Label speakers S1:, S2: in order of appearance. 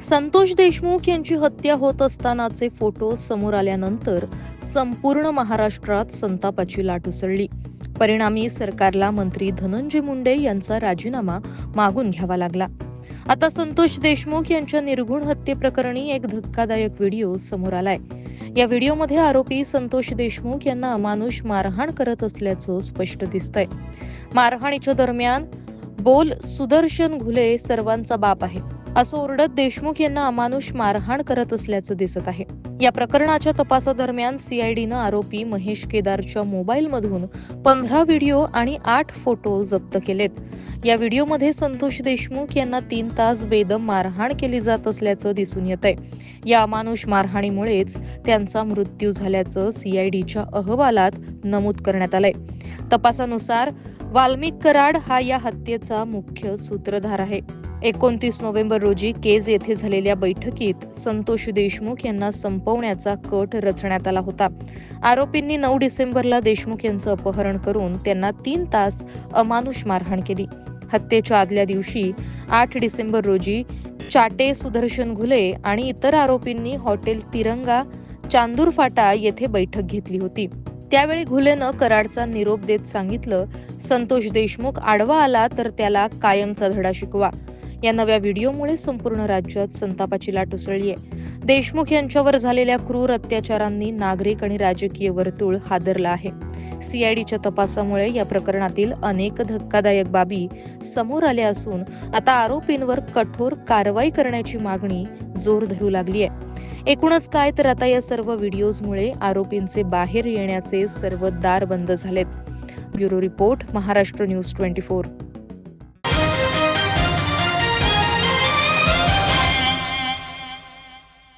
S1: संतोष देशमुख यांची हत्या होत असतानाचे फोटो समोर आल्यानंतर संपूर्ण महाराष्ट्रात संतापाची लाट उसळली. परिणामी सरकारला मंत्री धनंजय मुंडे यांचा राजीनामा मागून घ्यावा लागला. आता संतोष देशमुख यांच्या निर्गुण हत्येप्रकरणी एक धक्कादायक व्हिडिओ समोर आलाय. या व्हिडिओमध्ये आरोपी संतोष देशमुख यांना अमानुष मारहाण करत असल्याचं स्पष्ट दिसतंय. मारहाणीच्या दरम्यान बोल सुदर्शन घुले सर्वांचा बाप आहे. असं ओरडत देशमुख यांना अमानुष मारहाण करत असल्याचं दिसत आहे. या प्रकरणाच्या तपासादरम्यान सीआयडीनं आरोपी महेश केदारच्या मोबाईलमधून पंधरा व्हिडिओ आणि आठ फोटो जप्त केलेत. या व्हिडिओमध्ये संतोष देशमुख यांना तीन तास बेदम मारहाण केली जात असल्याचं दिसून येत आहे या अमानुष मारहाणीमुळेच त्यांचा मृत्यू झाल्याचं सीआयडीच्या अहवालात नमूद करण्यात आलंय. तपासानुसार वाल्मिक कराड हा या हत्येचा मुख्य सूत्रधार आहे. एकोणतीस नोव्हेंबर रोजी केज येथे झालेल्या बैठकीत संतोष देशमुख यांना संपवण्याचा कट रचण्यात आला होता. आरोपींनी नऊ डिसेंबरला देशमुख यांचं अपहरण करून त्यांना तीन तास अमानुष मारहाण केली. हत्येच्या आदल्या दिवशी आठ डिसेंबर रोजी चाटे सुदर्शन घुले आणि इतर आरोपींनी हॉटेल तिरंगा चांदूर फाटा येथे बैठक घेतली होती. त्यावेळी घुलेनं कराडचा निरोप देत सांगितलं संतोष देशमुख आडवा आला तर त्याला कायमचा धडा शिकवा. या नव्या व्हिडिओमुळे संपूर्ण राज्यात संतापाची लाट उसळली आहे देशमुख यांच्यावर झालेल्या क्रूर अत्याचारांनी नागरिक आणि राजकीय वर्तुळ हादरला आहे. सीआयडीच्या तपासामुळे या प्रकरणातील अनेक धक्कादायक बाबी समोर आल्या असून आता आरोपींवर कठोर कारवाई करण्याची मागणी जोर धरू लागली आहे एकूणच काय तर आता या सर्व व्हिडिओजमुळे आरोपींचे बाहेर येण्याचे सर्व दार बंद झालेत. Bureau report Maharashtra news twenty four.